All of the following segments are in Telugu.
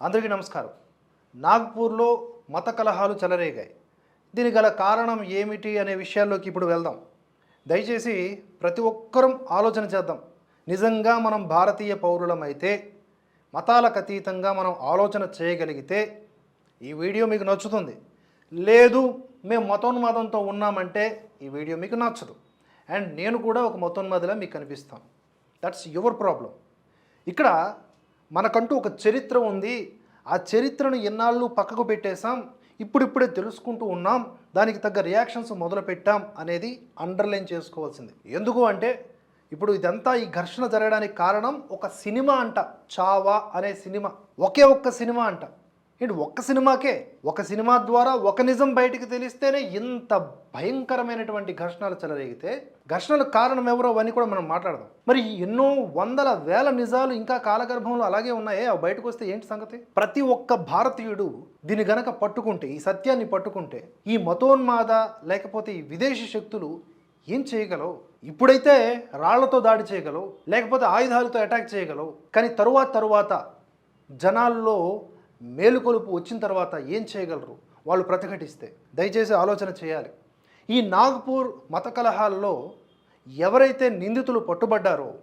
అందరికీ నమస్కారం. నాగ్పూర్లో మత కలహాలు చెలరేగాయి. దీనికి గల కారణం ఏమిటి అనే విషయాల్లోకి ఇప్పుడు వెళ్దాం. దయచేసి ప్రతి ఒక్కరం ఆలోచన చేద్దాం. నిజంగా మనం భారతీయ పౌరులమైతే మతాలకు అతీతంగా మనం ఆలోచన చేయగలిగితే ఈ వీడియో మీకు నచ్చుతుంది. లేదు మేము మతోన్మాదంతో ఉన్నామంటే ఈ వీడియో మీకు నచ్చదు. అండ్ నేను కూడా ఒక మతోన్మాదిలా మీకు కనిపిస్తాను. దట్స్ యువర్ ప్రాబ్లం ఇక్కడ మనకంటూ ఒక చరిత్ర ఉంది. ఆ చరిత్రను ఎన్నాళ్ళు పక్కకు పెట్టేశాం? ఇప్పుడిప్పుడే తెలుసుకుంటూ ఉన్నాం. దానికి తగ్గ రియాక్షన్స్ మొదలు పెట్టాం అనేది అండర్లైన్ చేసుకోవాల్సింది. ఎందుకు అంటే ఇప్పుడు ఇదంతా ఈ ఘర్షణ జరగడానికి కారణం ఒక సినిమా అంట. చావా అనే సినిమా. ఒకే ఒక్క సినిమా అంట. ఏంటి ఒక్క సినిమాకే ఒక సినిమా ద్వారా ఒక నిజం బయటికి తెలిస్తేనే ఇంత భయంకరమైనటువంటి ఘర్షణలు చెలరేగితే ఘర్షణలకు కారణం ఎవరో అవన్నీ కూడా మనం మాట్లాడదాం. మరి ఎన్నో వందల వేల నిజాలు ఇంకా కాలగర్భంలో అలాగే ఉన్నాయే? అవి బయటకు వస్తే ఏంటి సంగతి? ప్రతి ఒక్క భారతీయుడు దీన్ని గనక పట్టుకుంటే ఈ సత్యాన్ని పట్టుకుంటే ఈ మతోన్మాద లేకపోతే ఈ విదేశీ శక్తులు ఏం చేయగలవు? ఇప్పుడైతే రాళ్ళతో దాడి చేయగలవు లేకపోతే ఆయుధాలతో అటాక్ చేయగలవు కానీ తరువాత తరువాత జనాల్లో మేలుకొలుపు వచ్చిన తర్వాత ఏం చేయగలరు? వాళ్ళు ప్రతిఘటిస్తే. దయచేసి ఆలోచన చేయాలి. ఈ నాగ్పూర్ మత కలహాల్లో ఎవరైతే నిందితులు పట్టుబడ్డారో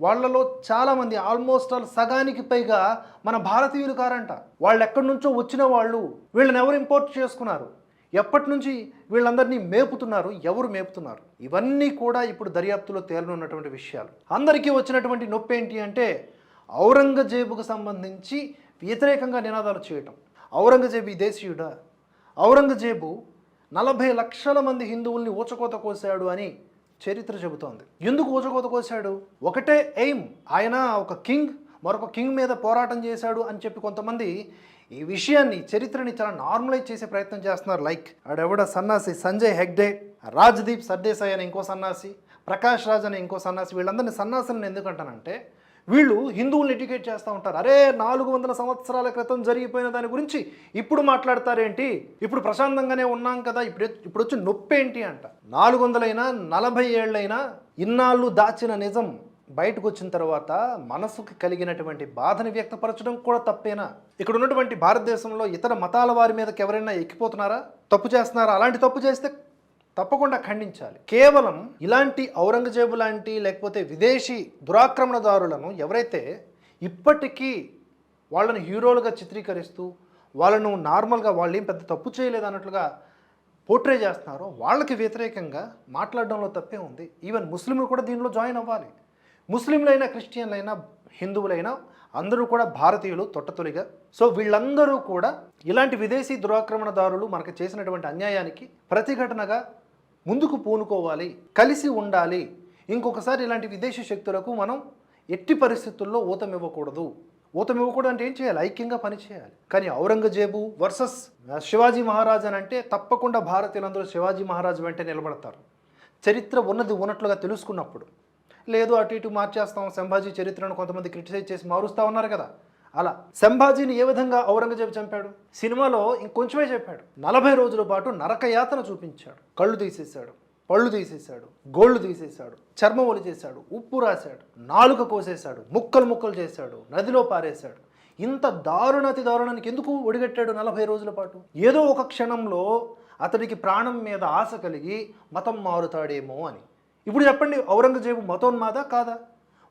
వాళ్ళలో చాలామంది ఆల్మోస్ట్ ఆల్ సగానికి పైగా మన భారతీయులు కారంట. వాళ్ళు ఎక్కడి నుంచో వచ్చిన వాళ్ళు వీళ్ళని ఎవరు ఇంపోర్ట్ చేసుకున్నారు? ఎప్పటి నుంచి వీళ్ళందరినీ మేపుతున్నారు? ఎవరు మేపుతున్నారు? ఇవన్నీ కూడా ఇప్పుడు దర్యాప్తులో తేలనున్నటువంటి విషయాలు. అందరికీ వచ్చినటువంటి నొప్పి ఏంటి అంటే ఔరంగజేబుకు సంబంధించి వ్యతిరేకంగా నినాదాలు చేయటం. ఔరంగజేబు ఈ దేశీయుడా? ఔరంగజేబు నలభై లక్షల మంది హిందువుల్ని ఊచకోత కోసాడు అని చరిత్ర చెబుతోంది. ఎందుకు ఊచకోత కోసాడు ఒకటే ఎయిమ్. ఆయన ఒక కింగ్ మరొక కింగ్ మీద పోరాటం చేశాడు అని చెప్పి కొంతమంది ఈ విషయాన్ని చరిత్రని చాలా నార్మలైజ్ చేసే ప్రయత్నం చేస్తున్నారు. లైక్ ఆడెవడ సన్నాసి? సంజయ్ హెగ్డే రాజ్దీప్ సర్దేశాయ్ అని ఇంకో సన్నాసి ప్రకాష్ రాజ్ అని ఇంకో సన్నాసి. వీళ్ళందరినీ సన్నాసులను ఎందుకంటానంటే వీళ్ళు హిందువుల్ని ఎడ్యుకేట్ చేస్తూ ఉంటారు. అరే నాలుగు వందల సంవత్సరాల క్రితం జరిగిపోయిన దాని గురించి ఇప్పుడు మాట్లాడతారేంటి? ఇప్పుడు ప్రశాంతంగానే ఉన్నాం కదా ఇప్పుడు ఇప్పుడు వచ్చి నొప్పి ఏంటి అంట. నాలుగు వందలైనా నలభై ఏళ్ళైనా ఇన్నాళ్ళు దాచిన నిజం బయటకు వచ్చిన తర్వాత మనసుకు కలిగినటువంటి బాధని వ్యక్తపరచడం కూడా తప్పేనా? ఇక్కడ ఉన్నటువంటి భారతదేశంలో ఇతర మతాల వారి మీదకి ఎవరైనా ఎక్కిపోతున్నారా? తప్పు చేస్తున్నారా? అలాంటి తప్పు చేస్తే తప్పకుండా ఖండించాలి. కేవలం ఇలాంటి ఔరంగజేబు లాంటి లేకపోతే విదేశీ దురాక్రమణదారులను ఎవరైతే ఇప్పటికీ వాళ్ళను హీరోలుగా చిత్రీకరిస్తూ వాళ్ళను నార్మల్గా వాళ్ళు ఏం పెద్ద తప్పు చేయలేదు అన్నట్లుగా పోర్ట్రే చేస్తున్నారో వాళ్ళకి వ్యతిరేకంగా మాట్లాడడంలో తప్పే ఉంది. ఈవెన్ ముస్లింలు కూడా దీనిలో జాయిన్ అవ్వాలి. ముస్లింలైనా క్రిస్టియన్లైనా హిందువులైనా అందరూ కూడా భారతీయులు తొట్టతొలిగా. సో వీళ్ళందరూ కూడా ఇలాంటి విదేశీ దురాక్రమణదారులు మనకు చేసినటువంటి అన్యాయానికి ప్రతిఘటనగా ముందుకు పూనుకోవాలి కలిసి ఉండాలి. ఇంకొకసారి ఇలాంటి విదేశీ శక్తులకు మనం ఎట్టి పరిస్థితుల్లో ఊతమివ్వకూడదు ఊతమివ్వకూడదు అంటే ఏం చేయాలి? ఐక్యంగా పనిచేయాలి కానీ ఔరంగజేబు వర్సెస్ శివాజీ మహారాజ్ అని అంటే తప్పకుండా భారతీయులందరూ శివాజీ మహారాజ్ వెంట నిలబడతారు. చరిత్ర ఉన్నది ఉన్నట్లుగా తెలుసుకున్నప్పుడు. లేదు అటు ఇటు మార్చేస్తాం సంభాజీ చరిత్రను కొంతమంది క్రిటిసైజ్ చేసి మారుస్తూ ఉన్నారు కదా. అలా సంభాజీని ఏ విధంగా ఔరంగజేబు చంపాడు? సినిమాలో ఇంకొంచెమే చెప్పాడు. నలభై రోజుల పాటు నరకయాతన చూపించాడు. కళ్ళు తీసేశాడు పళ్ళు తీసేశాడు గోళ్ళు తీసేశాడు చర్మం చేశాడు ఉప్పు రాశాడు నాలుక కోసేశాడు ముక్కలు ముక్కలు చేశాడు నదిలో పారేశాడు. ఇంత దారుణతి దారుణానికి ఎందుకు ఒడిగట్టాడు నలభై రోజుల పాటు? ఏదో ఒక క్షణంలో అతడికి ప్రాణం మీద ఆశ కలిగి మతం మారుతాడేమో అని. ఇప్పుడు చెప్పండి ఔరంగజేబు మతోన్మాదా కాదా?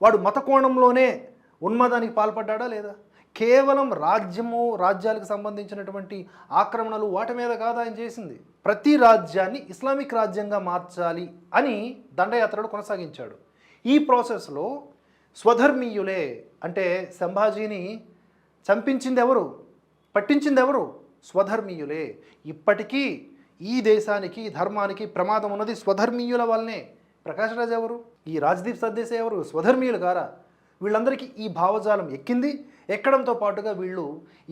వాడు మత కోణంలోనే ఉన్మాదానికి పాల్పడ్డా లేదా? కేవలం రాజ్యము రాజ్యాలకు సంబంధించినటువంటి ఆక్రమణలు వాటి మీద కాదు ఆయన చేసింది. ప్రతి రాజ్యాన్ని ఇస్లామిక్ రాజ్యంగా మార్చాలి అని దండయాత్రలు కొనసాగించాడు. ఈ ప్రాసెస్లో స్వధర్మీయులే అంటే సంభాజీని చంపించింది ఎవరు పట్టించింది ఎవరు స్వధర్మీయులే. ఇప్పటికీ ఈ దేశానికి ధర్మానికి ప్రమాదం ఉన్నది స్వధర్మీయుల వల్లనే. ప్రకాష్ రాజ్ ఎవరు? ఈ రాజ్దీప్ సర్దేశ్ ఎవరు? స్వధర్మీయులు కారా? వీళ్ళందరికీ ఈ భావజాలం ఎక్కింది. ఎక్కడంతో పాటుగా వీళ్ళు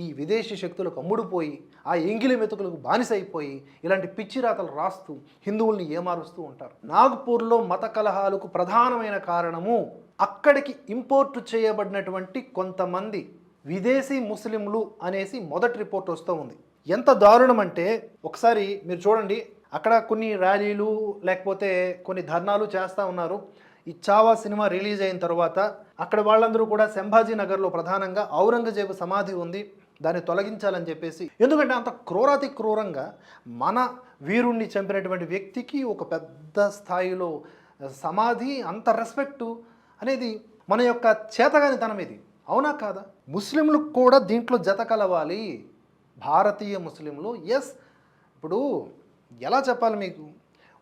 ఈ విదేశీ శక్తులకు అమ్ముడుపోయి ఆ ఎంగిలి మెతుకులకు బానిసైపోయి ఇలాంటి పిచ్చి రాతలు రాస్తూ హిందువుల్ని ఏమారుస్తూ ఉంటారు. నాగ్పూర్లో మత కలహాలకు ప్రధానమైన కారణము అక్కడికి ఇంపోర్ట్ చేయబడినటువంటి కొంతమంది విదేశీ ముస్లింలు అనేసి మొదటి రిపోర్ట్ వస్తూ ఉంది. ఎంత దారుణం అంటే ఒకసారి మీరు చూడండి అక్కడ కొన్ని ర్యాలీలు లేకపోతే కొన్ని ధర్నాలు చేస్తూ ఉన్నారు. ఈ చావా సినిమా రిలీజ్ అయిన తర్వాత అక్కడ వాళ్ళందరూ కూడా సంభాజీ నగర్లో ప్రధానంగా ఔరంగజేబు సమాధి ఉంది దాన్ని తొలగించాలని చెప్పేసి. ఎందుకంటే అంత క్రూరాతి క్రూరంగా మన వీరుణ్ణి చంపినటువంటి వ్యక్తికి ఒక పెద్ద స్థాయిలో సమాధి అంత రెస్పెక్టు అనేది మన యొక్క చేతగానితనం ఇది. అవునా కాదా? ముస్లింలు కూడా దీంట్లో జత కలవాలి. భారతీయ ముస్లింలు. ఎస్ ఇప్పుడు ఎలా చెప్పాలి మీకు?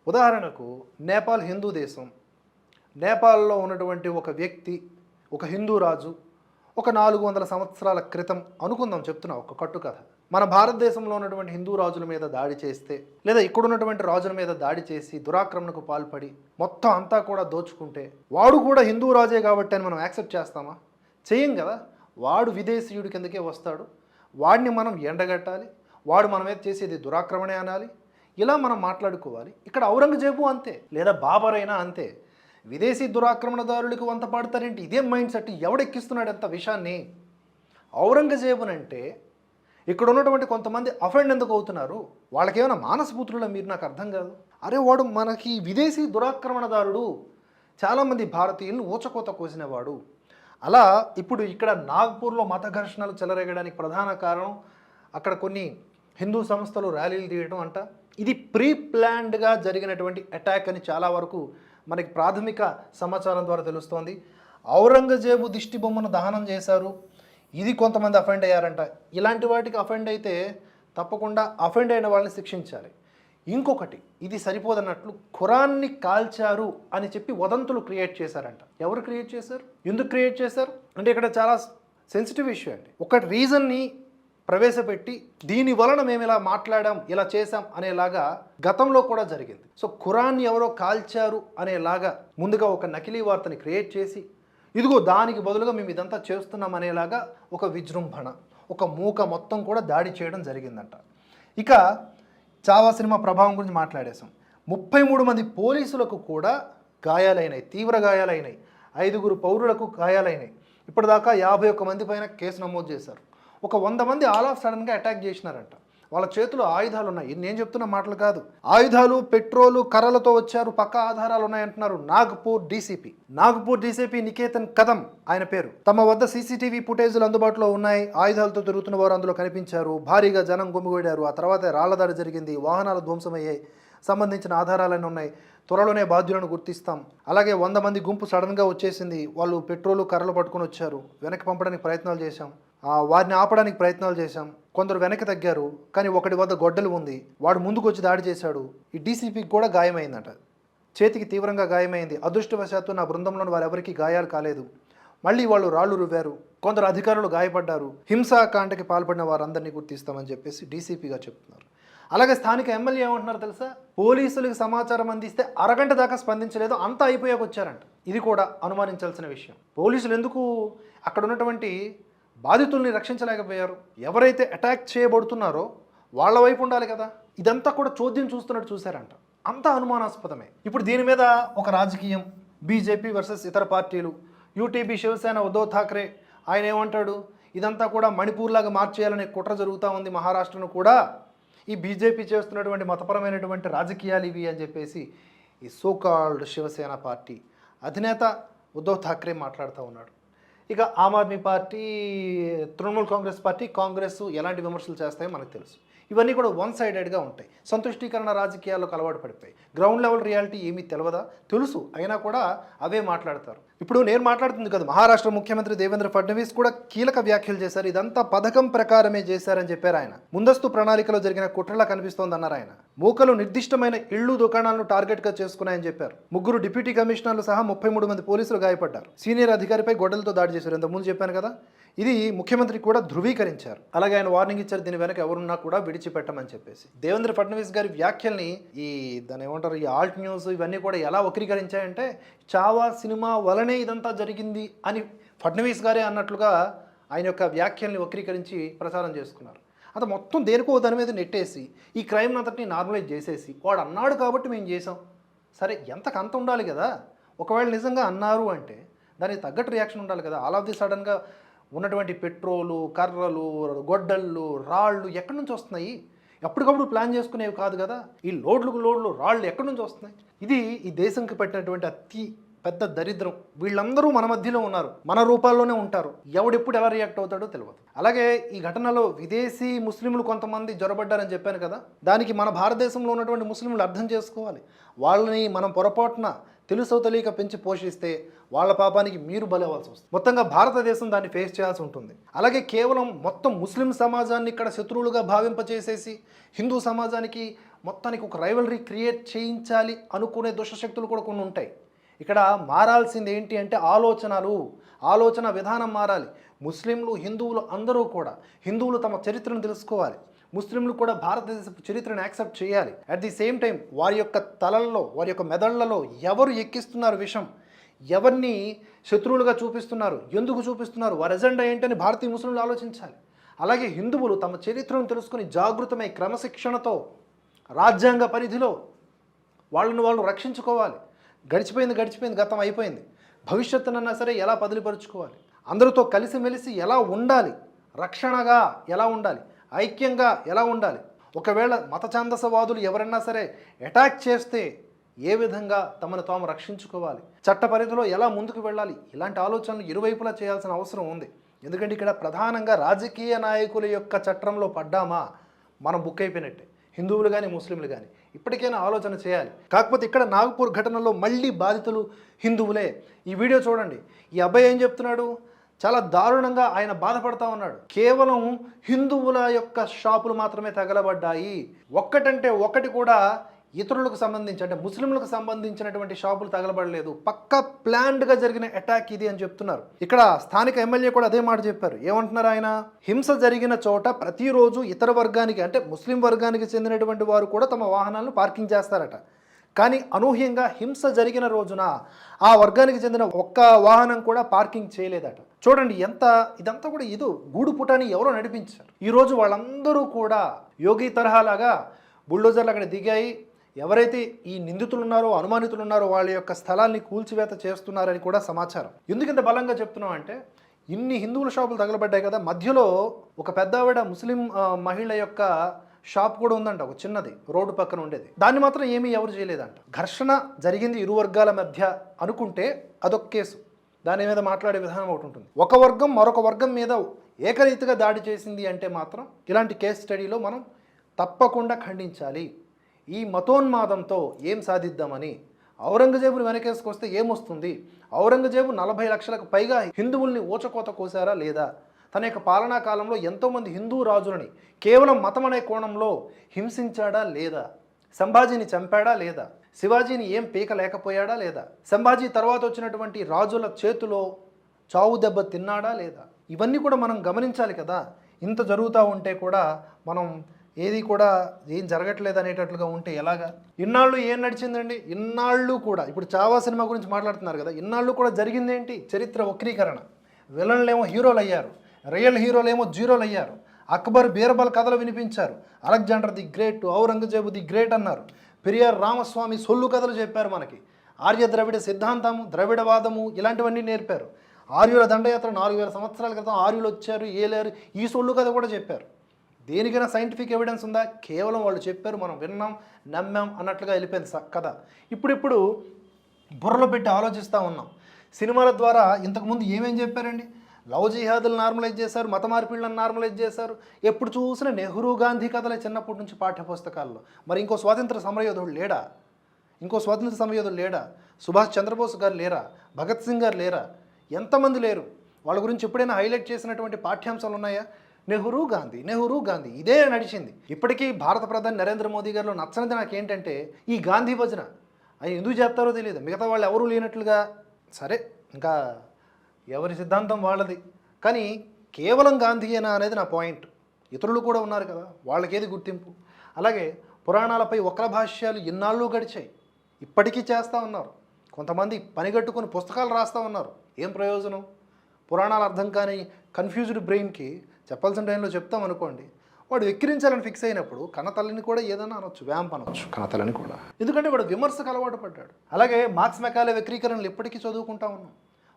ఉదాహరణకు నేపాల్ హిందూ దేశం. నేపాల్లో ఉన్నటువంటి ఒక వ్యక్తి ఒక హిందూ రాజు ఒక నాలుగు వందల సంవత్సరాల క్రితం అనుకుందాం చెప్తున్నా ఒక కట్టు కథ మన భారతదేశంలో ఉన్నటువంటి హిందూ రాజుల మీద దాడి చేస్తే లేదా ఇక్కడున్నటువంటి రాజుల మీద దాడి చేసి దురాక్రమణకు పాల్పడి మొత్తం అంతా కూడా దోచుకుంటే వాడు కూడా హిందూ రాజే కాబట్టి అని మనం యాక్సెప్ట్ చేస్తామా? చేయం కదా. వాడు విదేశీయుడి కిందకే వస్తాడు. వాడిని మనం ఎండగట్టాలి. వాడు మన మీద చేసేది దురాక్రమణే అనాలి. ఇలా మనం మాట్లాడుకోవాలి. ఇక్కడ ఔరంగజేబు అంతే లేదా బాబర్ అయినా అంతే. విదేశీ దురాక్రమణదారులకు వంత పాడతారేంటి ఇదే మైండ్ సెట్ ఎవడెక్కిస్తున్నాడు అంత విషయాన్ని ఔరంగజేబునంటే ఇక్కడ ఉన్నటువంటి కొంతమంది అఫెండ్ ఎందుకు అవుతున్నారు? వాళ్ళకేమైనా మానసపుత్రుల మీరు నాకు అర్థం కాదు. అరే వాడు మనకి విదేశీ దురాక్రమణదారుడు. చాలామంది భారతీయులను ఊచకోత కోసినవాడు. అలా ఇప్పుడు ఇక్కడ నాగ్పూర్లో మత ఘర్షణలు చెలరేగడానికి ప్రధాన కారణం అక్కడ కొన్ని హిందూ సంస్థలు ర్యాలీలు తీయడం అంట. ఇది ప్రీ ప్లాన్డ్గా జరిగినటువంటి అటాక్ అని చాలా వరకు మనకి ప్రాథమిక సమాచారం ద్వారా తెలుస్తోంది. ఔరంగజేబు దిష్టి బొమ్మను దహనం చేశారు. ఇది కొంతమంది అఫెండ్ అయ్యారంట. ఇలాంటి వాటికి అఫెండ్ అయితే తప్పకుండా అఫెండ్ అయిన వాళ్ళని శిక్షించాలి. ఇంకొకటి ఇది సరిపోదన్నట్లు ఖురాన్ని కాల్చారు అని చెప్పి వదంతులు క్రియేట్ చేశారంట. ఎవరు క్రియేట్ చేశారు? ఎందుకు క్రియేట్ చేశారు? అంటే ఇక్కడ చాలా సెన్సిటివ్ ఇష్యూ అండి. ఒక రీజన్ని ప్రవేశపెట్టి దీని వలన మేము ఇలా మాట్లాడాం ఇలా చేశాం అనేలాగా గతంలో కూడా జరిగింది. సో ఖురాన్ ఎవరో కాల్చారు అనేలాగా ముందుగా ఒక నకిలీ వార్తని క్రియేట్ చేసి ఇదిగో దానికి బదులుగా మేము ఇదంతా చేస్తున్నాం అనేలాగా ఒక విజృంభణ ఒక మూక మొత్తం కూడా దాడి చేయడం జరిగిందంట. ఇక చావా సినిమా ప్రభావం గురించి మాట్లాడేశాం. ముప్పై మూడు మంది పోలీసులకు కూడా గాయాలైనాయి తీవ్ర గాయాలైనాయి. ఐదుగురు పౌరులకు గాయాలైనాయి. ఇప్పటిదాకా యాభై ఒక్క మంది పైన కేసు నమోదు చేశారు. ఒక వంద మంది ఆల్ ఆఫ్ సడన్గా అటాక్ చేసినారంట. వాళ్ళ చేతిలో ఆయుధాలు ఉన్నాయి. నేను చెప్తున్న మాటలు కాదు. ఆయుధాలు పెట్రోలు కర్రలతో వచ్చారు పక్క ఆధారాలు ఉన్నాయంటున్నారు నాగ్పూర్ డీసీపీ. నాగ్పూర్ డీసీపీ నికేతన్ కదం ఆయన పేరు. తమ వద్ద సీసీటీవీ ఫుటేజ్లు అందుబాటులో ఉన్నాయి. ఆయుధాలతో తిరుగుతున్న వారు అందులో కనిపించారు. భారీగా జనం గుమిగూడారు. ఆ తర్వాత రాళ్ళదాడి జరిగింది. వాహనాలు ధ్వంసమయ్యాయి. సంబంధించిన ఆధారాలన్నీ ఉన్నాయి. త్వరలోనే బాధ్యులను గుర్తిస్తాం. అలాగే వంద మంది గుంపు సడన్గా వచ్చేసింది. వాళ్ళు పెట్రోలు కర్రలు పట్టుకొని వచ్చారు. వెనక్కి పంపడానికి ప్రయత్నాలు చేశాం. వారిని ఆపడానికి ప్రయత్నాలు చేశాం. కొందరు వెనక్కి తగ్గారు కానీ ఒకటి వద్ద గొడ్డలు ఉంది. వాడు ముందుకు వచ్చి దాడి చేశాడు. ఈ డీసీపీకి కూడా గాయమైందట. చేతికి తీవ్రంగా గాయమైంది. అదృష్టవశాత్తు నా బృందంలోని వారెవరికీ గాయాలు కాలేదు. మళ్ళీ వాళ్ళు రాళ్ళు రువ్వారు. కొందరు అధికారులు గాయపడ్డారు. హింసాకాండకి పాల్పడిన వారందరినీ గుర్తిస్తామని చెప్పేసి డీసీపీగా చెప్తున్నారు. అలాగే స్థానిక ఎమ్మెల్యే ఏమంటున్నారు తెలుసా? పోలీసులకు సమాచారం అందిస్తే అరగంట దాకా స్పందించలేదు. అంతా అయిపోయాక వచ్చారంట. ఇది కూడా అనుమానించాల్సిన విషయం. పోలీసులు ఎందుకు? అక్కడ ఉన్నటువంటి బాధితుల్ని రక్షించలేకపోయారు. ఎవరైతే అటాక్ చేయబడుతున్నారో వాళ్ళ వైపు ఉండాలి కదా. ఇదంతా కూడా చోద్యం చూస్తున్నట్టు చూశారంట. అంతా అనుమానాస్పదమే. ఇప్పుడు దీని మీద ఒక రాజకీయం బీజేపీ వర్సెస్ ఇతర పార్టీలు యూటీబీ శివసేన ఉద్ధవ్ ఠాక్రే ఆయన ఏమంటాడు? ఇదంతా కూడా మణిపూర్ లాగా మార్చేయాలనే కుట్ర జరుగుతూ ఉంది మహారాష్ట్రను కూడా. ఈ బీజేపీ చేస్తున్నటువంటి మతపరమైనటువంటి రాజకీయాలు ఇవి అని చెప్పేసి ఈ సోకాల్డ్ శివసేన పార్టీ అధినేత ఉద్ధవ్ ఠాక్రే మాట్లాడుతూ ఉన్నాడు. ఇక ఆమ్ ఆద్మీ పార్టీ తృణమూల్ కాంగ్రెస్ పార్టీ కాంగ్రెస్ ఎలాంటి విమర్శలు చేస్తాయో మనకు తెలుసు. ఇవన్నీ కూడా వన్ సైడెడ్గా ఉంటాయి. సంతుష్టీకరణ రాజకీయాలకు అలవాటు పడిపోయి. గ్రౌండ్ లెవెల్ రియాలిటీ ఏమీ తెలియదా తెలుసు. అయినా కూడా అవే మాట్లాడతారు. ఇప్పుడు నేను మాట్లాడుతుంది కదా మహారాష్ట్ర ముఖ్యమంత్రి దేవేంద్ర ఫడ్నవీస్ కూడా కీలక వ్యాఖ్యలు చేశారు. ఇదంతా పథకం ప్రకారమే చేశారని చెప్పారు ఆయన. ముందస్తు ప్రణాళికలో జరిగిన కుట్రలా కనిపిస్తోంది అన్నారు ఆయన. మూకలు నిర్దిష్టమైన ఇళ్ళు దుకాణాలను టార్గెట్గా చేసుకున్నాయని చెప్పారు. ముగ్గురు డిప్యూటీ కమిషనర్లు సహా ముప్పై మూడు మంది పోలీసులు గాయపడ్డారు. సీనియర్ అధికారిపై గొడ్డలతో దాడి చేశారు. ఇంతకుముందు చెప్పాను కదా ఇది ముఖ్యమంత్రి కూడా ధృవీకరించారు. అలాగే ఆయన వార్నింగ్ ఇచ్చారు దీని వెనక ఎవరున్నా కూడా విడిచిపెట్టమని చెప్పేసి. దేవేంద్ర ఫడ్నవీస్ గారి వ్యాఖ్యల్ని ఈ దాని ఏమంటారు ఈ ఆల్ట్ న్యూస్ ఇవన్నీ కూడా ఎలా వక్రీకరించాయంటే చావా సినిమా వలనే ఇదంతా జరిగింది అని ఫడ్నవీస్ గారే అన్నట్లుగా ఆయన యొక్క వ్యాఖ్యల్ని వక్రీకరించి ప్రచారం చేసుకున్నారు. అంత మొత్తం దేనికో దాని మీద నెట్టేసి ఈ క్రైమ్ అంతటిని నార్మలైజ్ చేసేసి వాడు అన్నాడు కాబట్టి మేము చేసాం సరే ఎంతకంత ఉండాలి కదా? ఒకవేళ నిజంగా అన్నారు అంటే దానికి తగ్గట్టు రియాక్షన్ ఉండాలి కదా? ఆల్ ఆఫ్ ది సడన్గా ఉన్నటువంటి పెట్రోలు కర్రలు గొడ్డళ్ళు రాళ్ళు ఎక్కడి నుంచి వస్తున్నాయి? ఎప్పటికప్పుడు ప్లాన్ చేసుకునేవి కాదు కదా. ఈ లోడ్లకు లోడ్లు రాళ్ళు ఎక్కడి నుంచి వస్తున్నాయి? ఇది ఈ దేశంకి పెట్టినటువంటి అతి పెద్ద దరిద్రం. వీళ్ళందరూ మన మధ్యలో ఉన్నారు. మన రూపాల్లోనే ఉంటారు. ఎవడెప్పుడు ఎలా రియాక్ట్ అవుతాడో తెలియదు అలాగే ఈ ఘటనలో విదేశీ ముస్లింలు కొంతమంది జ్వరబడ్డారని చెప్పాను కదా. దానికి మన భారతదేశంలో ఉన్నటువంటి ముస్లింలు అర్థం చేసుకోవాలి. వాళ్ళని మనం పొరపాటున తెలుసో తెలియక పెంచి పోషిస్తే వాళ్ళ పాపానికి మీరు బలవ్వాల్సి వస్తుంది. మొత్తంగా భారతదేశం దాన్ని ఫేస్ చేయాల్సి ఉంటుంది. అలాగే కేవలం మొత్తం ముస్లిం సమాజాన్ని ఇక్కడ శత్రువులుగా భావింపచేసేసి హిందూ సమాజానికి మొత్తానికి ఒక రైవలరీ క్రియేట్ చేయించాలి అనుకునే దుష్టశక్తులు కూడా కొన్ని ఉంటాయి. ఇక్కడ మారాల్సింది ఏంటి అంటే ఆలోచనలు ఆలోచన విధానం మారాలి. ముస్లింలు హిందువులు అందరూ కూడా హిందువులు తమ చరిత్రను తెలుసుకోవాలి. ముస్లింలు కూడా భారతదేశపు చరిత్రను యాక్సెప్ట్ చేయాలి. అట్ ది సేమ్ టైం వారి యొక్క తలల్లో వారి యొక్క మెదళ్ళలో ఎవరు ఎక్కిస్తున్నారు విషం? ఎవరిని శత్రువులుగా చూపిస్తున్నారు? ఎందుకు చూపిస్తున్నారు? వారి ఎజెండా ఏంటని భారతీయ ముస్లింలు ఆలోచించాలి. అలాగే హిందువులు తమ చరిత్రను తెలుసుకుని జాగృతమై క్రమశిక్షణతో రాజ్యాంగ పరిధిలో వాళ్ళను వాళ్ళు రక్షించుకోవాలి. గడిచిపోయింది గడిచిపోయింది గతం అయిపోయింది. భవిష్యత్తునన్నా సరే ఎలా పదిలిపరుచుకోవాలి అందరితో కలిసిమెలిసి ఎలా ఉండాలి? రక్షణగా ఎలా ఉండాలి? ఐక్యంగా ఎలా ఉండాలి? ఒకవేళ మత ఛాందసవాదులు ఎవరైనా సరే అటాక్ చేస్తే ఏ విధంగా తమను తాము రక్షించుకోవాలి? చట్ట పరిధిలో ఎలా ముందుకు వెళ్ళాలి? ఇలాంటి ఆలోచనలు ఇరువైపులా చేయాల్సిన అవసరం ఉంది. ఎందుకంటే ఇక్కడ ప్రధానంగా రాజకీయ నాయకుల యొక్క చట్రంలో పడ్డామా? మనం బుక్ అయిపోయినట్టే. హిందువులు కానీ ముస్లింలు కానీ ఇప్పటికైనా ఆలోచన చేయాలి. కాకపోతే ఇక్కడ నాగపూర్ ఘటనలో మళ్ళీ బాధితులు హిందువులే. ఈ వీడియో చూడండి. ఈ అబ్బాయి ఏం చెప్తున్నాడు? చాలా దారుణంగా ఆయన బాధపడతా ఉన్నాడు. కేవలం హిందువుల యొక్క షాపులు మాత్రమే తగలబడ్డాయి. ఒక్కటంటే ఒకటి కూడా ఇతరులకు సంబంధించి అంటే ముస్లింలకు సంబంధించినటువంటి షాపులు తగలబడలేదు. పక్క ప్లాన్డ్గా జరిగిన అటాక్ ఇది అని చెప్తున్నారు. ఇక్కడ స్థానిక ఎమ్మెల్యే కూడా అదే మాట చెప్పారు. ఏమంటున్నారు ఆయన? హింస జరిగిన చోట ప్రతిరోజు ఇతర వర్గానికి అంటే ముస్లిం వర్గానికి చెందినటువంటి వారు కూడా తమ వాహనాలను పార్కింగ్ చేస్తారట. కానీ అనూహ్యంగా హింస జరిగిన రోజున ఆ వర్గానికి చెందిన ఒక్క వాహనం కూడా పార్కింగ్ చేయలేదట. చూడండి ఎంత ఇదంతా కూడా ఇది గూడు పుటాన్ని ఎవరో నడిపించారు. ఈరోజు వాళ్ళందరూ కూడా యోగి తరహాలాగా బుల్డోజర్లు అక్కడ దిగాయి. ఎవరైతే ఈ నిందితులు ఉన్నారో అనుమానితులు ఉన్నారో వాళ్ళ యొక్క స్థలాల్ని కూల్చివేత చేస్తున్నారని కూడా సమాచారం. ఎందుకు ఇంత బలంగా చెప్తున్నాం అంటే ఇన్ని హిందువుల షాపులు తగలబడ్డాయి కదా. మధ్యలో ఒక పెద్ద ఆవిడ ముస్లిం మహిళ యొక్క షాప్ కూడా ఉందంట ఒక చిన్నది రోడ్డు పక్కన ఉండేది. దాన్ని మాత్రం ఏమీ ఎవరు చేయలేదంట. ఘర్షణ జరిగింది ఇరు వర్గాల మధ్య అనుకుంటే అదొక కేసు. దాని మీద మాట్లాడే విధానం ఒకటి ఉంటుంది. ఒక వర్గం మరొక వర్గం మీద ఏకరీతిగా దాడి చేసింది అంటే మాత్రం ఇలాంటి కేస్ స్టడీలో మనం తప్పకుండా ఖండించాలి. ఈ మతోన్మాదంతో ఏం సాధిద్దామని? ఔరంగజేబుని వెనకేసుకొస్తే ఏమొస్తుంది? ఔరంగజేబు నలభై లక్షలకు పైగా హిందువుల్ని ఊచకోత కోసారా లేదా? తన యొక్క పాలనా కాలంలో ఎంతోమంది హిందూ రాజులని కేవలం మతం అనే కోణంలో హింసించాడా లేదా? సంభాజీని చంపాడా లేదా? శివాజీని ఏం పీక లేకపోయాడా లేదా? సంభాజీ తర్వాత వచ్చినటువంటి రాజుల చేతిలో చావు దెబ్బ తిన్నాడా లేదా? ఇవన్నీ కూడా మనం గమనించాలి కదా. ఇంత జరుగుతూ ఉంటే కూడా మనం ఏది కూడా ఏం జరగట్లేదు అనేటట్లుగా ఉంటే ఎలాగా? ఇన్నాళ్ళు ఏం నడిచిందండి? ఇన్నాళ్ళు కూడా ఇప్పుడు చావా సినిమా గురించి మాట్లాడుతున్నారు కదా ఇన్నాళ్ళు కూడా జరిగిందేంటి? చరిత్ర వక్రీకరణ. విలన్లేమో హీరోలు అయ్యారు రియల్ హీరోలు ఏమో జీరోలు అయ్యారు అక్బర్ బీర్బల్ కథలు వినిపించారు. Alexander the great Aurangzeb the great అన్నారు. పెరియార్ రామస్వామి సొల్లు కథలు చెప్పారు మనకి. ఆర్య ద్రవిడ సిద్ధాంతము ద్రవిడవాదము ఇలాంటివన్నీ నేర్పారు. ఆర్యుల దండయాత్ర నాలుగు వేల సంవత్సరాల క్రితం ఆర్యులు వచ్చారు ఏలేరు ఈ సొల్లు కథ కూడా చెప్పారు. దేనికైనా సైంటిఫిక్ ఎవిడెన్స్ ఉందా? కేవలం వాళ్ళు చెప్పారు మనం విన్నాం నమ్మాం అన్నట్లుగా వెళ్ళిపోయింది స- కథ. ఇప్పుడిప్పుడు బుర్రలో పెట్టి ఆలోచిస్తూ ఉన్నాం. సినిమాల ద్వారా ఇంతకుముందు ఏమేం చెప్పారండి? లవ్ జిహాదులు నార్మలైజ్ చేశారు మత మార్పిళ్ళని నార్మలైజ్ చేశారు. ఎప్పుడు చూసినా నెహ్రూ గాంధీ కథలే చిన్నప్పటి నుంచి పాఠ్యపుస్తకాల్లో. మరి ఇంకో స్వాతంత్ర సమరయోధుడు లేడా? ఇంకో స్వాతంత్ర సమరయోధుడు లేడా? సుభాష్ చంద్రబోస్ గారు లేరా? భగత్ సింగ్ గారు లేరా? ఎంతమంది లేరు? వాళ్ళ గురించి ఎప్పుడైనా హైలైట్ చేసినటువంటి పాఠ్యాంశాలు ఉన్నాయా? నెహ్రూ గాంధీ నెహ్రూ గాంధీ ఇదే నడిచింది. ఇప్పటికీ భారత ప్రధాని నరేంద్ర మోదీ గారిలో నచ్చనిది నాకు ఏంటంటే ఈ గాంధీ భజన. అది ఎందుకు చేస్తారో తెలియదు. మిగతా వాళ్ళు ఎవరూ లేనట్లుగా. సరే ఇంకా ఎవరి సిద్ధాంతం వాళ్ళది. కానీ కేవలం గాంధీయేనా అనేది నా పాయింట్ ఇతరులు కూడా ఉన్నారు కదా వాళ్ళకేది గుర్తింపు? అలాగే పురాణాలపై వక్ర భాష్యాలు ఇన్నాళ్ళు గడిచాయి. ఇప్పటికీ చేస్తూ ఉన్నారు. కొంతమంది పనిగట్టుకొని పుస్తకాలు రాస్తూ ఉన్నారు. ఏం ప్రయోజనం? పురాణాలు అర్థం కాని కన్ఫ్యూజ్డ్ బ్రెయిన్కి చెప్పాల్సిన టైంలో చెప్తాం అనుకోండి. వాడు వెక్కిరించాలని ఫిక్స్ అయినప్పుడు కన్నతల్లిని కూడా ఏదైనా అనొచ్చు వ్యాంప్ అనొచ్చు. కన్నతల్లిని కూడా. ఎందుకంటే వాడు విమర్శకు అలవాటు పడ్డాడు. అలాగే మార్క్స్ మెకాలే వక్రీకరణలు ఇప్పటికీ చదువుకుంటా ఉన్నాం.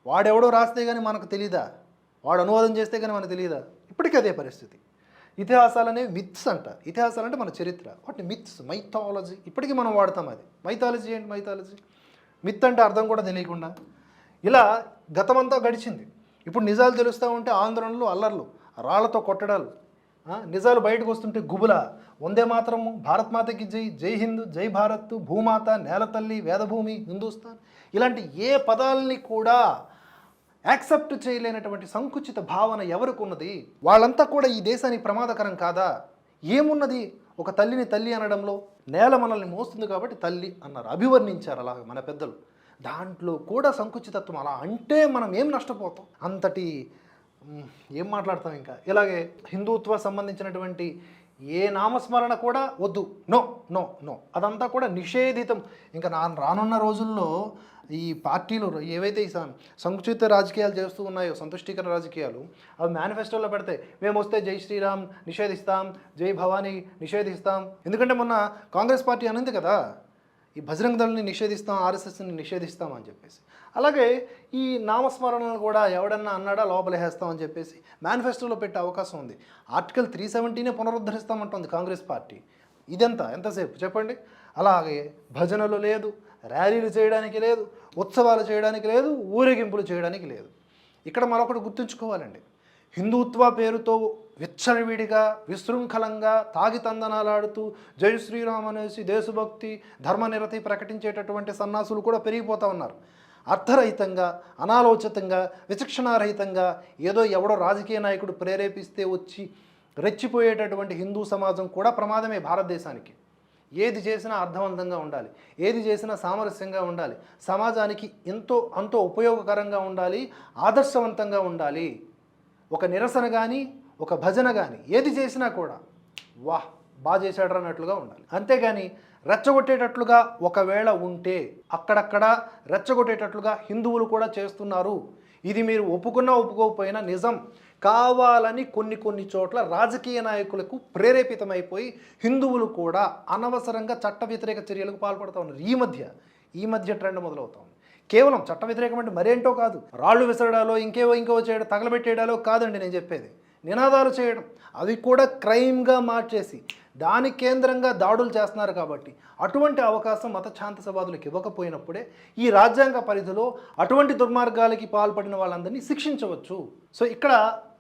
వాడెవడో రాస్తే కానీ మనకు తెలియదా వాడు అనువాదం చేస్తే కానీ మనకు తెలియదా ఇప్పటికీ అదే పరిస్థితి. ఇతిహాసాలు అనేవి మిత్స్ అంట. ఇతిహాసాలు అంటే మన చరిత్ర. వాటిని మిత్స్ మైథాలజీ ఇప్పటికీ మనం వాడతాం అది. మైథాలజీ ఏంటి మైథాలజీ మిత్ అంటే అర్థం కూడా తెలియకుండా. ఇలా గతమంతా గడిచింది. ఇప్పుడు నిజాలు తెలుస్తూ ఉంటే ఆందోళనలు అల్లర్లు రాళ్ళతో కొట్టడాలు నిజాలు బయటకు వస్తుంటే గుబుల. వందే మాత్రము భారత్ మాతకి జై జై హింద్ జై భారత్ భూమాత నేలతల్లి వేదభూమి హిందుస్థాన్. ఇలాంటి ఏ పదాలని కూడా యాక్సెప్ట్ చేయలేనటువంటి సంకుచిత భావన ఎవరికి ఉన్నది వాళ్ళంతా కూడా ఈ దేశానికి ప్రమాదకరం కాదా? ఏమున్నది? ఒక తల్లిని తల్లి అనడంలో నేల మనల్ని మోస్తుంది కాబట్టి తల్లి అన్నారు. అభివర్ణించారు అలాగ మన పెద్దలు. దాంట్లో కూడా సంకుచితత్వం అలా అంటే మనం ఏం నష్టపోతాం? అంతటి ఏం మాట్లాడతాం ఇంకా? ఇలాగే హిందుత్వ సంబంధించినటువంటి ఏ నామస్మరణ కూడా వద్దు. No no no. అదంతా కూడా నిషేధితం. ఇంకా నా రానున్న రోజుల్లో ఈ పార్టీలు ఏవైతే ఈ సంకుచిత రాజకీయాలు చేస్తూ ఉన్నాయో సంతుష్టీకరణ రాజకీయాలు అవి మేనిఫెస్టోలో పెడితే మేము వస్తే జై శ్రీరామ్ నిషేధిస్తాం జై భవానీ నిషేధిస్తాం. ఎందుకంటే మొన్న కాంగ్రెస్ పార్టీ అనింది కదా ఈ బజరంగ దళని నిషేధిస్తాం ఆర్ఎస్ఎస్ని నిషేధిస్తాం అని చెప్పేసి. అలాగే ఈ నామస్మరణలు కూడా ఎవడన్నా అన్నాడా లోపలేసేస్తాం అని చెప్పేసి మేనిఫెస్టోలో పెట్టే అవకాశం ఉంది. ఆర్టికల్ త్రీ సెవెంటీనే పునరుద్ధరిస్తామంటుంది కాంగ్రెస్ పార్టీ. ఇదంతా ఎంతసేపు? చెప్పండి. అలాగే భజనలు లేదు ర్యాలీలు చేయడానికి లేదు ఉత్సవాలు చేయడానికి లేదు ఊరేగింపులు చేయడానికి లేదు. ఇక్కడ మరొకటి గుర్తుంచుకోవాలండి. హిందుత్వ పేరుతో విచ్చలవిడిగా విశృంఖలంగా తాగితందనాలాడుతూ జై శ్రీరామ్ అనేసి దేశభక్తి ధర్మనిరతి ప్రకటించేటటువంటి సన్నాసులు కూడా పెరిగిపోతూ ఉన్నారు. అర్థరహితంగా అనాలోచితంగా విచక్షణారహితంగా ఏదో ఎవడో రాజకీయ నాయకుడు ప్రేరేపిస్తే వచ్చి రెచ్చిపోయేటటువంటి హిందూ సమాజం కూడా ప్రమాదమే భారతదేశానికి. ఏది చేసినా అర్థవంతంగా ఉండాలి. ఏది చేసినా సామరస్యంగా ఉండాలి. సమాజానికి ఎంతో అంతో ఉపయోగకరంగా ఉండాలి. ఆదర్శవంతంగా ఉండాలి. ఒక నిరసన కానీ ఒక భజన కానీ ఏది చేసినా కూడా వాహ్! బాగా చేశాడు అన్నట్లుగా ఉండాలి. అంతేగాని రెచ్చగొట్టేటట్లుగా ఒకవేళ ఉంటే అక్కడక్కడ రెచ్చగొట్టేటట్లుగా హిందువులు కూడా చేస్తున్నారు. ఇది మీరు ఒప్పుకున్నా ఒప్పుకోకపోయినా నిజం. కావాలని కొన్ని కొన్ని చోట్ల రాజకీయ నాయకులకు ప్రేరేపితమైపోయి హిందువులు కూడా అనవసరంగా చట్ట వ్యతిరేక చర్యలకు పాల్పడుతూ ఉన్నారు. ఈ మధ్య ఈ మధ్య ట్రెండ్ మొదలవుతా ఉంది. కేవలం చట్ట వ్యతిరేకం అంటే మరేంటో కాదు. రాళ్ళు విసరడాలో ఇంకేవో ఇంకో చేయడం తగలబెట్టేయడాలో కాదండి నేను చెప్పేది. నినాదాలు చేయడం అవి కూడా క్రైమ్గా మార్చేసి దాని కేంద్రంగా దాడులు చేస్తున్నారు కాబట్టి అటువంటి అవకాశం మత శాంతసవాదులకు ఇవ్వకపోయినప్పుడే ఈ రాజ్యాంగ పరిధిలో అటువంటి దుర్మార్గాలకి పాల్పడిన వాళ్ళందరినీ శిక్షించవచ్చు. సో ఇక్కడ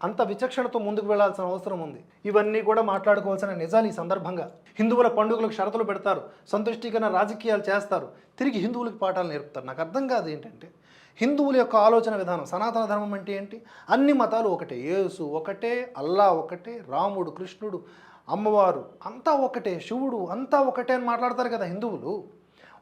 అంత విచక్షణతో ముందుకు వెళ్ళాల్సిన అవసరం ఉంది. ఇవన్నీ కూడా మాట్లాడుకోవాల్సిన నిజాలు ఈ సందర్భంగా. హిందువుల పండుగలకు షరతులు పెడతారు సంతుష్టీకరణ రాజకీయాలు చేస్తారు తిరిగి హిందువులకు పాఠాలు నేర్పుతారు. నాకు అర్థం కాదు ఏంటంటే హిందువుల యొక్క ఆలోచన విధానం సనాతన ధర్మం అంటే ఏంటి? అన్ని మతాలు ఒకటే యేసు ఒకటే అల్లా ఒకటే రాముడు కృష్ణుడు అమ్మవారు అంతా ఒకటే శివుడు అంతా ఒకటే అని మాట్లాడతారు కదా హిందువులు.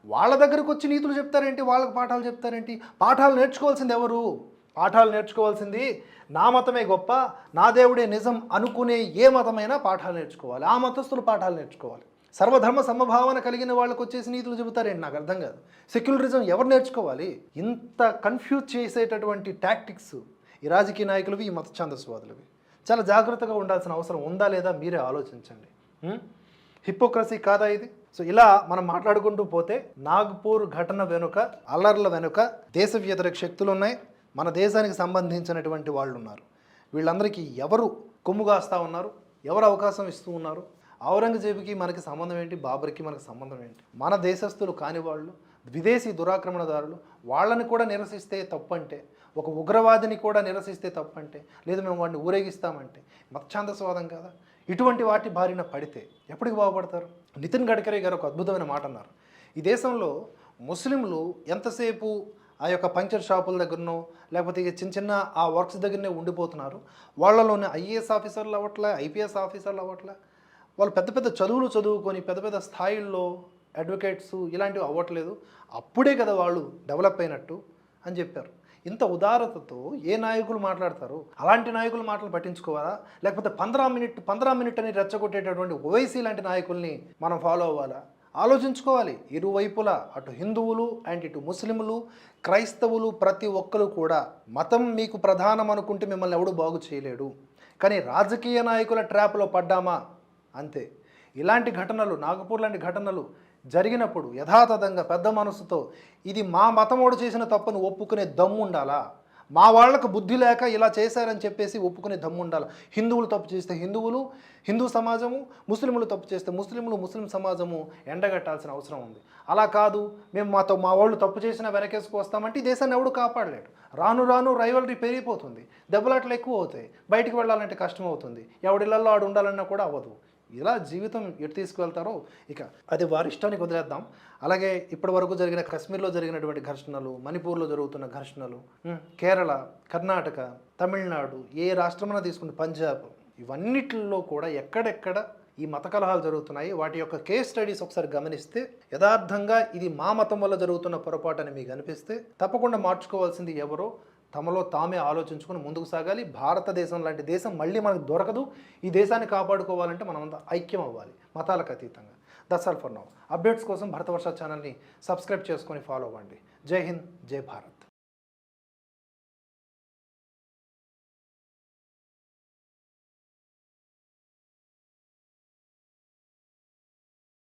వాళ్ళ దగ్గరకు వచ్చి నీతులు చెప్తారేంటి? వాళ్ళకి పాఠాలు చెప్తారేంటి? పాఠాలు నేర్చుకోవాల్సింది ఎవరు? పాఠాలు నేర్చుకోవాల్సింది నా మతమే గొప్ప నా దేవుడే నిజం అనుకునే ఏ మతమైనా పాఠాలు నేర్చుకోవాలి. ఆ మతస్థులు పాఠాలు నేర్చుకోవాలి. సర్వధర్మ సమభావన కలిగిన వాళ్ళకు వచ్చేసి నీతులు చెబుతారేంటి? నాకు అర్థం కాదు. సెక్యులరిజం ఎవరు నేర్చుకోవాలి? ఇంత కన్ఫ్యూజ్ చేసేటటువంటి టాక్టిక్స్ ఈ రాజకీయ నాయకులవి ఈ మత ఛాందస్వాదులవి చాలా జాగ్రత్తగా ఉండాల్సిన అవసరం ఉందా లేదా మీరే ఆలోచించండి. హిపోక్రసీ కాదా ఇది? సో ఇలా మనం మాట్లాడుకుంటూ పోతే నాగ్పూర్ ఘటన వెనుక అల్లర్ల వెనుక దేశ వ్యతిరేక శక్తులు ఉన్నాయి మన దేశానికి సంబంధించినటువంటి వాళ్ళు ఉన్నారు వీళ్ళందరికీ ఎవరు కొమ్ము కాస్తా ఉన్నారు? ఎవరు అవకాశం ఇస్తూ ఉన్నారు? ఔరంగజేబుకి మనకి సంబంధం ఏంటి? బాబర్కి మనకి సంబంధం ఏంటి? మన దేశస్థులు కాని వాళ్ళు విదేశీ దురాక్రమణదారులు వాళ్ళని కూడా నిరసిస్తే తప్పంటే ఒక ఉగ్రవాదిని కూడా నిరసిస్తే తప్పంటే లేదు మేము వాడిని ఊరేగిస్తామంటే మతఛాందస్వాదం కదా. ఇటువంటి వాటి బారిన పడితే ఎప్పటికి బాగుపడతారు? నితిన్ గడ్కరీ గారు ఒక అద్భుతమైన మాట అన్నారు. ఈ దేశంలో ముస్లింలు ఎంతసేపు ఆ యొక్క పంచర్ షాపుల దగ్గరనో లేకపోతే చిన్న చిన్న ఆ వర్క్స్ దగ్గరనే ఉండిపోతున్నారు? వాళ్ళలోనే ఐఏఎస్ ఆఫీసర్లు అవ్వట్లే ఐపీఎస్ ఆఫీసర్లు అవ్వట్లే? వాళ్ళు పెద్ద పెద్ద చదువులు చదువుకొని పెద్ద పెద్ద స్థాయిల్లో అడ్వకేట్స్ ఇలాంటివి అవ్వట్లేదు. అప్పుడే కదా వాళ్ళు డెవలప్ అయినట్టు అని చెప్పారు. ఇంత ఉదారతతో ఏ నాయకులు మాట్లాడతారు? అలాంటి నాయకులు మాటలు పట్టించుకోవాలా? లేకపోతే పంద్రా మినిట్ పంద్రా మినిట్ అని రెచ్చగొట్టేటటువంటి ఓవైసీ లాంటి నాయకుల్ని మనం ఫాలో అవ్వాలా? ఆలోచించుకోవాలి. ఇరువైపులా అటు హిందువులు అండ్ ఇటు ముస్లింలు క్రైస్తవులు ప్రతి ఒక్కరు కూడా మతం మీకు ప్రధానం అనుకుంటే మిమ్మల్ని ఎవడు బాగు చేయలేడు. కానీ రాజకీయ నాయకుల ట్రాప్లో పడ్డామా? అంతే. ఇలాంటి ఘటనలు నాగపూర్ లాంటి ఘటనలు జరిగినప్పుడు యథాతథంగా పెద్ద మనసుతో ఇది మా మతమోడు చేసిన తప్పును ఒప్పుకునే దమ్ము ఉండాలా? మా వాళ్ళకు బుద్ధి లేక ఇలా చేశారని చెప్పేసి ఒప్పుకునే దమ్ము ఉండాలి? హిందువులు తప్పు చేస్తే హిందువులు హిందూ సమాజము ముస్లింలు తప్పు చేస్తే ముస్లింలు ముస్లిం సమాజము ఎండగట్టాల్సిన అవసరం ఉంది. అలా కాదు మేము మాతో మా వాళ్ళు తప్పు చేసినా వెనకేసుకు వస్తామంటే ఈ దేశాన్ని ఎవడు కాపాడలేడు. రాను రాను రైవలరీ పెరిగిపోతుంది. దెబ్బలాట్లు ఎక్కువ అవుతాయి. బయటికి వెళ్ళాలంటే కష్టం అవుతుంది. ఎవడిళ్ళల్లో ఆడు ఉండాలన్నా కూడా అవ్వదు. ఇలా జీవితం ఎటు తీసుకువెళ్తారో ఇక అది వారి ఇష్టానికి వదిలేద్దాం. అలాగే ఇప్పటి వరకు జరిగిన కశ్మీర్లో జరిగినటువంటి ఘర్షణలు మణిపూర్లో జరుగుతున్న ఘర్షణలు కేరళ కర్ణాటక తమిళనాడు ఏ రాష్ట్రమైనా తీసుకుంటే పంజాబ్ ఇవన్నిటిల్లో కూడా ఎక్కడెక్కడ ఈ మత కలహాలు జరుగుతున్నాయి వాటి యొక్క కేస్ స్టడీస్ ఒకసారి గమనిస్తే యథార్థంగా ఇది మా మతం వల్ల జరుగుతున్న పొరపాటు అని మీకు అనిపిస్తే తప్పకుండా మార్చుకోవాల్సింది ఎవరో తమలో తామే ఆలోచించుకుని ముందుకు సాగాలి. భారతదేశం లాంటి దేశం మళ్ళీ మనకు దొరకదు. ఈ దేశాన్ని కాపాడుకోవాలంటే మనమంతా ఐక్యం అవ్వాలి. మతాలకు అతీతంగా. That's all for now. Updates కోసం భరతవర్ష ఛానల్ని సబ్స్క్రైబ్ చేసుకొని ఫాలో అవ్వండి. జై హింద్ జై భారత్.